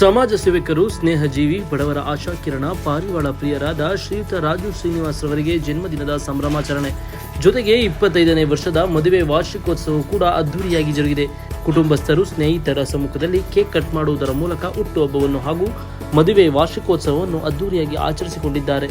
ಸಮಾಜ ಸೇವಕರು, ಸ್ನೇಹಜೀವಿ, ಬಡವರ ಆಶಾಕಿರಣ ಪಾರಿವಾಳ ಪ್ರಿಯರಾದ ಶ್ರೀಯುತ ರಾಜು ಶ್ರೀನಿವಾಸ್ ರವರಿಗೆ ಜನ್ಮದಿನದ ಸಂಭ್ರಮಾಚರಣೆ. ಜೊತೆಗೆ ಇಪ್ಪತ್ತೈದನೇ ವರ್ಷದ ಮದುವೆ ವಾರ್ಷಿಕೋತ್ಸವ ಕೂಡ ಅದ್ದೂರಿಯಾಗಿ ಜರುಗಿದೆ. ಕುಟುಂಬಸ್ಥರು, ಸ್ನೇಹಿತರ ಸಮ್ಮುಖದಲ್ಲಿ ಕೇಕ್ ಕಟ್ ಮಾಡುವುದರ ಮೂಲಕ ಹುಟ್ಟುಹಬ್ಬವನ್ನು ಹಾಗೂ ಮದುವೆ ವಾರ್ಷಿಕೋತ್ಸವವನ್ನು ಅದ್ದೂರಿಯಾಗಿ ಆಚರಿಸಿಕೊಂಡಿದ್ದಾರೆ.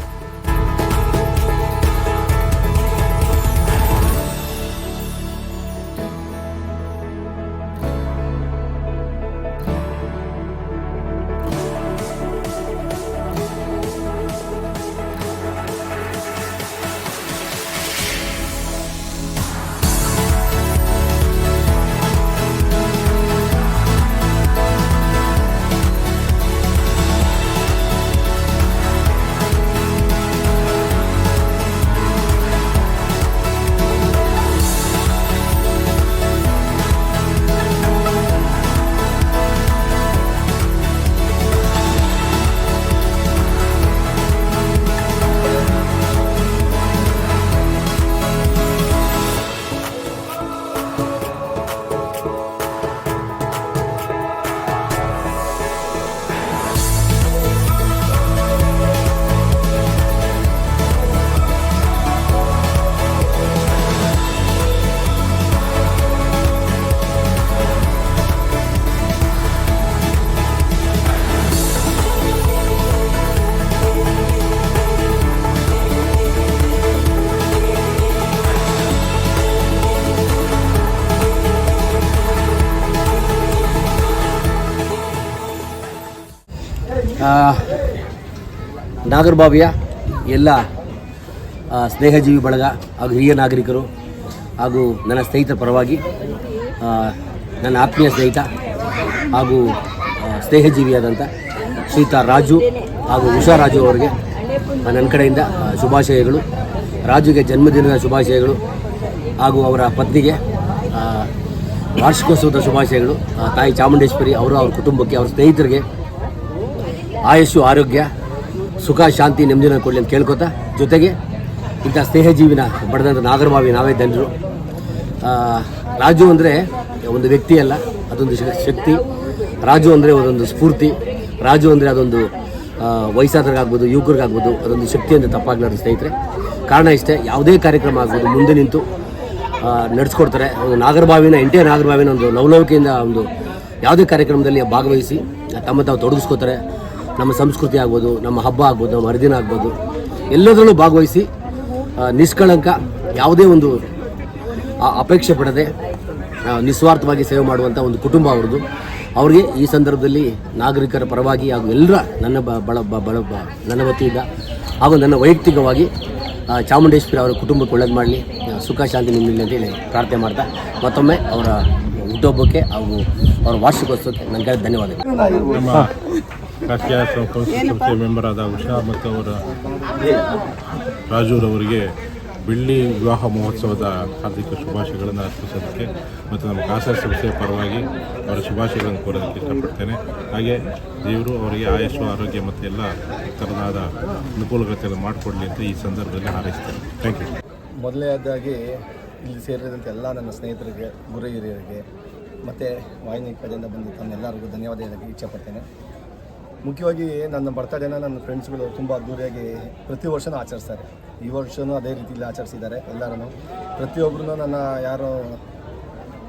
ನಾಗರಬಾವಿಯ ಎಲ್ಲ ಸ್ನೇಹಜೀವಿ ಬಳಗ ಹಾಗೂ ಹಿರಿಯ ನಾಗರಿಕರು ಹಾಗೂ ನನ್ನ ಸ್ನೇಹಿತರ ಪರವಾಗಿ ನನ್ನ ಆತ್ಮೀಯ ಸ್ನೇಹಿತ ಹಾಗೂ ಸ್ನೇಹಜೀವಿಯಾದಂಥ ಶ್ರೀತ ರಾಜು ಹಾಗೂ ಉಷಾ ರಾಜು ಅವರಿಗೆ ನನ್ನ ಕಡೆಯಿಂದ ಶುಭಾಶಯಗಳು. ರಾಜುಗೆ ಜನ್ಮದಿನದ ಶುಭಾಶಯಗಳು ಹಾಗೂ ಅವರ ಪತ್ನಿಗೆ ವಾರ್ಷಿಕೋತ್ಸವದ ಶುಭಾಶಯಗಳು. ತಾಯಿ ಚಾಮುಂಡೇಶ್ವರಿ ಅವರು ಅವ್ರ ಕುಟುಂಬಕ್ಕೆ, ಅವ್ರ ಸ್ನೇಹಿತರಿಗೆ ಆಯುಷು ಆರೋಗ್ಯ ಸುಖ ಶಾಂತಿ ನೆಮ್ಮದಿನ ಕೊಡಲಿ ಅಂತ ಕೇಳ್ಕೊತಾ ಜೊತೆಗೆ ಇಂಥ ಸ್ನೇಹಜೀವಿನ ಬಡದಂಥ ನಾಗರಭಾವಿ ನಾವೇ ಆ, ರಾಜು ಅಂದರೆ ಒಂದು ವ್ಯಕ್ತಿ ಅಲ್ಲ ಅದೊಂದು ಶಕ್ತಿ. ರಾಜು ಅಂದರೆ ಅದೊಂದು ಸ್ಫೂರ್ತಿ. ರಾಜು ಅಂದರೆ ಅದೊಂದು ವಯಸ್ಸಾದ್ರಿಗಾಗ್ಬೋದು ಯುವಕರಿಗಾಗ್ಬೋದು ಅದೊಂದು ಶಕ್ತಿ ಅಂತ ತಪ್ಪಾಗ್ಲಾರ್ದು ಸ್ನೇಹಿತರೆ. ಕಾರಣ ಇಷ್ಟೇ ಯಾವುದೇ ಕಾರ್ಯಕ್ರಮ ಆಗ್ಬೋದು ಮುಂದೆ ನಿಂತು ನಡೆಸ್ಕೊಡ್ತಾರೆ. ಒಂದು ನಾಗರಭಾವಿನ ಎಂಟೇ ನಾಗರಭಾವಿನ ಒಂದು ಲವಲವಿಕೆಯಿಂದ ಒಂದು ಯಾವುದೇ ಕಾರ್ಯಕ್ರಮದಲ್ಲಿ ಭಾಗವಹಿಸಿ ತಮ್ಮ ತಾವು ತೊಡಗಿಸ್ಕೋತಾರೆ. ನಮ್ಮ ಸಂಸ್ಕೃತಿ ಆಗ್ಬೋದು, ನಮ್ಮ ಹಬ್ಬ ಆಗ್ಬೋದು, ನಮ್ಮ ಹರಿದಿನ ಆಗ್ಬೋದು, ಎಲ್ಲದರಲ್ಲೂ ಭಾಗವಹಿಸಿ ನಿಷ್ಕಳಂಕ ಯಾವುದೇ ಒಂದು ಅಪೇಕ್ಷೆ ಪಡದೆ ನಿಸ್ವಾರ್ಥವಾಗಿ ಸೇವೆ ಮಾಡುವಂಥ ಒಂದು ಕುಟುಂಬ ಅವ್ರದ್ದು. ಅವರಿಗೆ ಈ ಸಂದರ್ಭದಲ್ಲಿ ನಾಗರಿಕರ ಪರವಾಗಿ ಹಾಗೂ ಎಲ್ಲರ ನನ್ನ ಬ- ಬಳ ಬಳ ನನ್ನ ವತಿಯಿಂದ ಹಾಗೂ ನನ್ನ ವೈಯಕ್ತಿಕವಾಗಿ ಚಾಮುಂಡೇಶ್ವರಿ ಅವರ ಕುಟುಂಬಕ್ಕೆ ಒಳ್ಳೇದು ಮಾಡಲಿ ಸುಖ, ಶಾಂತಿ ನಿಮ್ಮಲ್ಲಿ ಅಂತೇಳಿ ಪ್ರಾರ್ಥನೆ ಮಾಡ್ತಾ, ಮತ್ತೊಮ್ಮೆ ಅವರ ಹುಟ್ಟುಹಬ್ಬಕ್ಕೆ ಹಾಗೂ ಅವರ ವಾರ್ಷಿಕೋತ್ಸವಕ್ಕೆ ನನಗೆ ಧನ್ಯವಾದಗಳು. ರಾಷ್ಟ್ರೀಯ ಸಂಸ್ಥೆ ಮೆಂಬರ್ ಆದ ಉಷಾ ಮತ್ತು ಅವರ ರಾಜೂರವರಿಗೆ ಬೆಳ್ಳಿ ವಿವಾಹ ಮಹೋತ್ಸವದ ಹಾರ್ದಿಕ ಶುಭಾಶಯಗಳನ್ನು ಅರ್ಪಿಸೋದಕ್ಕೆ ಮತ್ತು ನಮ್ಮ ಖಾಸಗಿ ಸಂಸ್ಥೆಯ ಪರವಾಗಿ ಅವರ ಶುಭಾಶಯಗಳನ್ನು ಕೋರೋದಕ್ಕೆ ಇಷ್ಟಪಡ್ತೇನೆ. ಹಾಗೆ ದೇವರು ಅವರಿಗೆ ಆಯಸ್ಸು ಆರೋಗ್ಯ ಮತ್ತು ಎಲ್ಲ ಥರದಾದ ಅನುಕೂಲತೆಯನ್ನು ಮಾಡಿಕೊಡಲಿ ಅಂತ ಈ ಸಂದರ್ಭದಲ್ಲಿ ಹಾರೈಸ್ತೇನೆ. ಥ್ಯಾಂಕ್ ಯು ಮೊದಲನೇದಾಗಿ ಇಲ್ಲಿ ಸೇರಿದಂಥ ಎಲ್ಲ ನನ್ನ ಸ್ನೇಹಿತರಿಗೆ ಗುರು ಹಿರಿಯರಿಗೆ ಮತ್ತು ವಾಹಿನಿ ಕಡೆಯಿಂದ ಬಂದು ತಮ್ಮೆಲ್ಲರಿಗೂ ಧನ್ಯವಾದ ಹೇಳಕ್ಕೆ ಇಚ್ಛೆಪಡ್ತೇನೆ ಮುಖ್ಯವಾಗಿ ನನ್ನ ಬರ್ತಡೇನ ನನ್ನ ಫ್ರೆಂಡ್ಸ್ಗಳು ತುಂಬ ಅದ್ದೂರಿಯಾಗಿ ಪ್ರತಿ ವರ್ಷನೂ ಆಚರಿಸ್ತಾರೆ. ಈ ವರ್ಷವೂ ಅದೇ ರೀತಿಯಲ್ಲಿ ಆಚರಿಸಿದ್ದಾರೆ ಎಲ್ಲರೂ ಪ್ರತಿಯೊಬ್ಬರೂ ನನ್ನ ಯಾರು,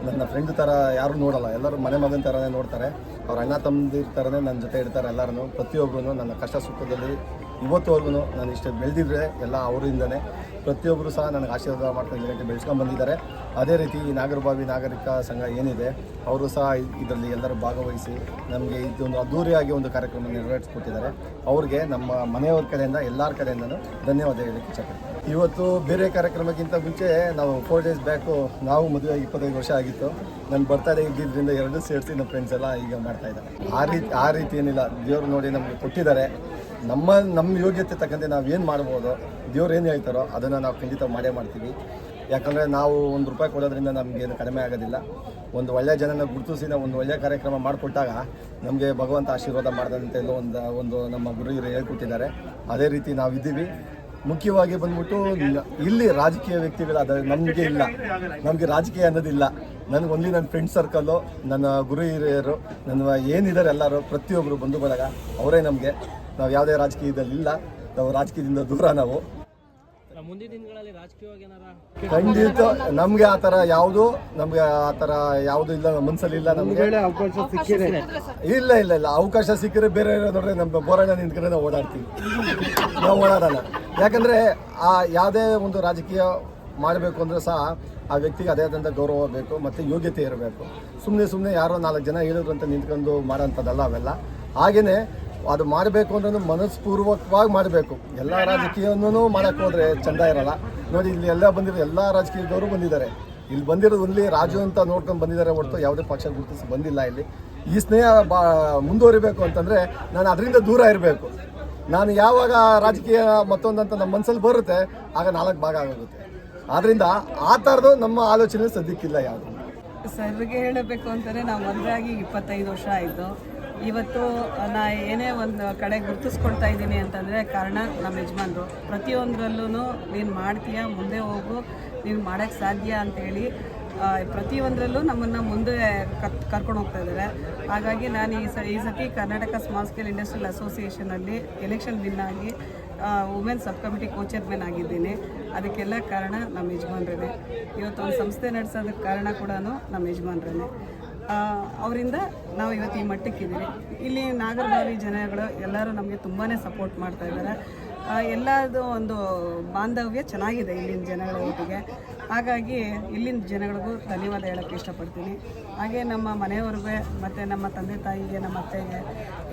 ನನ್ನ ಫ್ರೆಂಡ್ ಥರ ಯಾರು ನೋಡಲ್ಲ. ಎಲ್ಲರೂ ಮನೆ ಮಗನ ಥರನೇ ನೋಡ್ತಾರೆ. ಅವ್ರ ಅಣ್ಣ ತಮ್ಮದಿರ ಥರನೇ ನನ್ನ ಜೊತೆ ಇರ್ತಾರೆ ಎಲ್ಲರೂ ಪ್ರತಿಯೊಬ್ಬರು ನನ್ನ ಕಷ್ಟ ಸುಖದಲ್ಲಿ ಇವತ್ತುವರೆಗೂ ನಾನು ಇಷ್ಟು ಬೆಳೆದಿದ್ರೆ ಎಲ್ಲ ಅವರಿಂದನೇ ಪ್ರತಿಯೊಬ್ಬರು ಸಹ ನನಗೆ ಆಶೀರ್ವಾದ ಮಾಡ್ಕೊಂಡು ರೀತಿ ಬೆಳೆಸ್ಕೊಂಡು ಬಂದಿದ್ದಾರೆ. ಅದೇ ರೀತಿ ಈ ನಾಗರಭಾವಿ ನಾಗರಿಕ ಸಂಘ ಏನಿದೆ, ಅವರು ಸಹ ಇದರಲ್ಲಿ ಎಲ್ಲರೂ ಭಾಗವಹಿಸಿ ನಮಗೆ ಇದೊಂದು ಅದ್ದೂರಿಯಾಗಿ ಒಂದು ಕಾರ್ಯಕ್ರಮ ನೆರವೇರಿಸ್ಕೊಟ್ಟಿದ್ದಾರೆ. ಅವ್ರಿಗೆ ನಮ್ಮ ಮನೆಯವ್ರ ಕಡೆಯಿಂದ, ಎಲ್ಲರ ಕಡೆಯಿಂದನೂ ಧನ್ಯವಾದ ಹೇಳಕ್ಕೆ ಚಕ್ರ ಇವತ್ತು ಬೇರೆ ಕಾರ್ಯಕ್ರಮಕ್ಕಿಂತ ಮುಂಚೆ ನಾವು ಫೋರ್ ಡೇಸ್ ಬ್ಯಾಕು ನಾವು ಮದುವೆ ಇಪ್ಪತ್ತೈದು ವರ್ಷ ಆಗಿತ್ತು. ನನ್ನ ಬರ್ತಡೇ ಇದ್ದಿದ್ದರಿಂದ ಎರಡು ಸೇರಿಸಿ ನಮ್ಮ ಫ್ರೆಂಡ್ಸ್ ಎಲ್ಲ ಈಗ ಮಾಡ್ತಾ ಇದ್ದಾರೆ. ಆ ರೀತಿ ಆ ರೀತಿ ಏನಿಲ್ಲ. ದೇವರು ನೋಡಿ ನಮಗೆ ಕೊಟ್ಟಿದ್ದಾರೆ. ನಮ್ಮ ನಮ್ಮ ಯೋಗ್ಯತೆ ತಕ್ಕಂತೆ ನಾವು ಏನು ಮಾಡ್ಬೋದು, ದೇವ್ರು ಏನು ಹೇಳ್ತಾರೋ ಅದನ್ನು ನಾವು ಖಂಡಿತ ಮಾಡೇ ಮಾಡ್ತೀವಿ. ಯಾಕಂದರೆ ನಾವು ಒಂದು ರೂಪಾಯಿ ಕೊಡೋದ್ರಿಂದ ನಮಗೇನು ಕಡಿಮೆ ಆಗೋದಿಲ್ಲ. ಒಂದು ಒಳ್ಳೆಯ ಜನನ ಗುರುತಿಸಿ ನಾವು ಒಂದು ಒಳ್ಳೆಯ ಕಾರ್ಯಕ್ರಮ ಮಾಡಿಕೊಟ್ಟಾಗ ನಮಗೆ ಭಗವಂತ ಆಶೀರ್ವಾದ ಮಾಡಿದಂತೆ ಎಲ್ಲೋ ಒಂದು ಒಂದು ನಮ್ಮ ಗುರು ಹಿರಿಯರು ಹೇಳ್ಕೊಟ್ಟಿದ್ದಾರೆ. ಅದೇ ರೀತಿ ನಾವು ಇದ್ದೀವಿ. ಮುಖ್ಯವಾಗಿ ಬಂದ್ಬಿಟ್ಟು ಇಲ್ಲಿ ರಾಜಕೀಯ ವ್ಯಕ್ತಿಗಳಾದ ನಮಗೆ ಇಲ್ಲ. ನಮಗೆ ರಾಜಕೀಯ ಅನ್ನೋದಿಲ್ಲ. ನನಗೆ ಒನ್ಲಿ ನನ್ನ ಫ್ರೆಂಡ್ ಸರ್ಕಲ್ಲು ನನ್ನ ಗುರು ಹಿರಿಯರು ನನ್ನ ಏನಿದ್ದಾರೆ ಎಲ್ಲರೂ ಪ್ರತಿಯೊಬ್ಬರು ಬಂಧು ಬಳಗ ಅವರೇ ನಮಗೆ. ನಾವು ಯಾವುದೇ ರಾಜಕೀಯದಲ್ಲಿ ಇಲ್ಲ ನಾವು ರಾಜಕೀಯದಿಂದ ದೂರ ನಾವು. ಮುಂದಿನ ದಿನಗಳಲ್ಲಿ ರಾಜಕೀಯವಾಗಿ ಏನಾರ ಖಂಡಿತ ನಮಗೆ ಆ ಥರ ಯಾವುದು ನಮಗೆ ಆ ಥರ ಯಾವುದು ಇಲ್ಲ ನಮ್ಮ ಮನಸ್ಸಲ್ಲಿ ಇಲ್ಲ ನಮಗೆ. ಇಲ್ಲ ಇಲ್ಲ ಇಲ್ಲ. ಅವಕಾಶ ಸಿಕ್ಕರೆ ಬೇರೆ ನೋಡ್ರೆ ನಮ್ಮ ಹೋರಾಟ ನಿಂತ್ಕೊಂಡ್ರೆ ನಾವು ಓಡಾಡ್ತೀವಿ. ನಾವು ಓಡಾಡಲ್ಲ. ಯಾಕಂದ್ರೆ ಆ ಯಾವುದೇ ಒಂದು ರಾಜಕೀಯ ಮಾಡಬೇಕು ಅಂದ್ರೆ ಸಹ ಆ ವ್ಯಕ್ತಿಗೆ ಅದೇ ಆದಂಥ ಗೌರವ ಬೇಕು ಮತ್ತೆ ಯೋಗ್ಯತೆ ಇರಬೇಕು. ಸುಮ್ಮನೆ ಸುಮ್ಮನೆ ಯಾರೋ ನಾಲ್ಕು ಜನ ಹೇಳಿದ್ರು ಅಂತ ನಿಂತ್ಕೊಂಡು ಮಾಡೋಂಥದ್ದಲ್ಲ ಅವೆಲ್ಲ. ಹಾಗೆಯೇ ಅದು ಮಾಡಬೇಕು ಅಂದ್ರೂ ಮನಸ್ಪೂರ್ವಕವಾಗಿ ಮಾಡಬೇಕು. ಎಲ್ಲ ರಾಜಕೀಯವನ್ನು ಮಾಡೋಕ್ಕೆ ಹೋದ್ರೆ ಚಂದ ಇರಲ್ಲ. ನೋಡಿ, ಇಲ್ಲಿ ಎಲ್ಲ ಬಂದಿರೋ ಎಲ್ಲ ರಾಜಕೀಯದವರು ಬಂದಿದ್ದಾರೆ. ಇಲ್ಲಿ ಬಂದಿರೋದು ಇಲ್ಲಿ ರಾಜು ಅಂತ ನೋಡ್ಕೊಂಡು ಬಂದಿದ್ದಾರೆ ಹೊರತು ಯಾವುದೇ ಪಕ್ಷ ಗುರುತಿಸಿ ಬಂದಿಲ್ಲ ಇಲ್ಲಿ. ಈ ಸ್ನೇಹ ಬಾ, ಮುಂದುವರಿಬೇಕು ಅಂತಂದರೆ ನಾನು ಅದರಿಂದ ದೂರ ಇರಬೇಕು. ನಾನು ಯಾವಾಗ ರಾಜಕೀಯ ಮತ್ತೊಂದಂತ ನಮ್ಮ ಮನಸ್ಸಲ್ಲಿ ಬರುತ್ತೆ, ಆಗ ನಾಲ್ಕು ಭಾಗ ಆಗೋಗುತ್ತೆ. ಆದ್ದರಿಂದ ಆ ಥರದ್ದು ನಮ್ಮ ಆಲೋಚನೆ ಸದ್ಯಕ್ಕಿಲ್ಲ ಯಾವುದು. ಸರ್ಗೆ ಹೇಳಬೇಕು ಅಂತಂದರೆ ನಾವು ಮದುವೆ ಆಗಿ ಇಪ್ಪತ್ತೈದು ವರ್ಷ ಆಯಿತು. ಇವತ್ತು ನಾ ಏನೇ ಒಂದು ಕಡೆ ಗುರುತಿಸ್ಕೊಳ್ತಾ ಇದ್ದೀನಿ ಅಂತಂದರೆ ಕಾರಣ ನಮ್ಮ ಯಜಮಾನ್ರು. ಪ್ರತಿಯೊಂದರಲ್ಲೂ ನೀನು ಮಾಡ್ತೀಯ, ಮುಂದೆ ಹೋಗು, ನೀನು ಮಾಡೋಕ್ಕೆ ಸಾಧ್ಯ ಅಂತೇಳಿ ಪ್ರತಿಯೊಂದರಲ್ಲೂ ನಮ್ಮನ್ನು ಮುಂದೆ ಕರ್, ಕರ್ಕೊಂಡು ಹೋಗ್ತಾ ಇದ್ದಾರೆ. ಹಾಗಾಗಿ ನಾನು ಈ ಸ, ಈ ಸತಿ ಕರ್ನಾಟಕ ಸ್ಮಾಲ್ ಸ್ಕೇಲ್ ಇಂಡಸ್ಟ್ರಿಯಲ್ ಅಸೋಸಿಯೇಷನಲ್ಲಿ ಎಲೆಕ್ಷನ್ ವಿನ್ ಆಗಿ ವುಮೆನ್ ಸಬ್ ಕಮಿಟಿ ಕೋ ಆಗಿದ್ದೀನಿ. ಅದಕ್ಕೆಲ್ಲ ಕಾರಣ ನಮ್ಮ ಯಜಮಾನ್ರೇ ಇವತ್ತು ಒಂದು ಸಂಸ್ಥೆ ನಡೆಸೋದಕ್ಕೆ ಕಾರಣ ಕೂಡ ನಮ್ಮ ಯಜಮಾನ್ರೇ ಅವರಿಂದ ನಾವು ಇವತ್ತು ಈ ಮಟ್ಟಕ್ಕಿದ್ದೀವಿ. ಇಲ್ಲಿ ನಾಗರಬಾವಿ ಜನಗಳು ಎಲ್ಲರೂ ನಮಗೆ ತುಂಬಾ ಸಪೋರ್ಟ್ ಮಾಡ್ತಾ ಇದ್ದಾರೆ. ಎಲ್ಲದು ಒಂದು ಬಾಂಧವ್ಯ ಚೆನ್ನಾಗಿದೆ ಇಲ್ಲಿನ ಜನಗಳ ಒಟ್ಟಿಗೆ ಹಾಗಾಗಿ ಇಲ್ಲಿನ ಜನಗಳಿಗೂ ಧನ್ಯವಾದ ಹೇಳೋಕ್ಕೆ ಇಷ್ಟಪಡ್ತೀನಿ. ಹಾಗೆ ನಮ್ಮ ಮನೆಯವ್ರಿಗೆ ಮತ್ತು ನಮ್ಮ ತಂದೆ ತಾಯಿಗೆ, ನಮ್ಮ ಅತ್ತೆಗೆ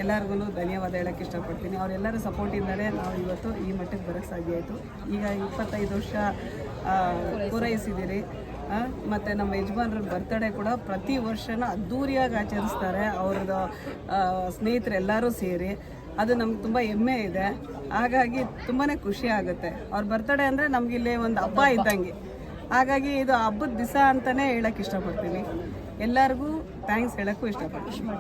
ಎಲ್ಲರಿಗೂ ಧನ್ಯವಾದ ಹೇಳೋಕ್ಕೆ ಇಷ್ಟಪಡ್ತೀನಿ. ಸಪೋರ್ಟ್ ಸಪೋರ್ಟಿಂದಲೇ ನಾವು ಇವತ್ತು ಈ ಮಟ್ಟಕ್ಕೆ ಬರೋಕ್ಕೆ ಸಾಧ್ಯ ಆಯಿತು. ಈಗ ಇಪ್ಪತ್ತೈದು ವರ್ಷ ಪೂರೈಸಿದ್ದೀರಿ ಮತ್ತು ನಮ್ಮ ಯಜಮಾನ್ರ ಬರ್ತಡೇ ಕೂಡ ಪ್ರತಿ ವರ್ಷನೂ ಅದ್ಧೂರಿಯಾಗಿ ಆಚರಿಸ್ತಾರೆ. ಅವ್ರದ್ದು ಸ್ನೇಹಿತರೆಲ್ಲರೂ ಸೇರಿ. ಅದು ನಮ್ಗೆ ತುಂಬ ಹೆಮ್ಮೆ ಇದೆ. ಹಾಗಾಗಿ ತುಂಬಾ ಖುಷಿ ಆಗುತ್ತೆ. ಅವ್ರ ಬರ್ತಡೇ ಅಂದರೆ ನಮಗಿಲ್ಲಿ ಒಂದು ಹಬ್ಬ ಇದ್ದಂಗೆ. ಹಾಗಾಗಿ ಇದು ಹಬ್ಬದ ದಿವಸ ಅಂತಲೇ ಹೇಳಕ್ ಇಷ್ಟಪಡ್ತೀನಿ. ಎಲ್ಲರಿಗೂ ಥ್ಯಾಂಕ್ಸ್ ಹೇಳೋಕ್ಕೂ ಇಷ್ಟಪಡ್ತೀನಿ.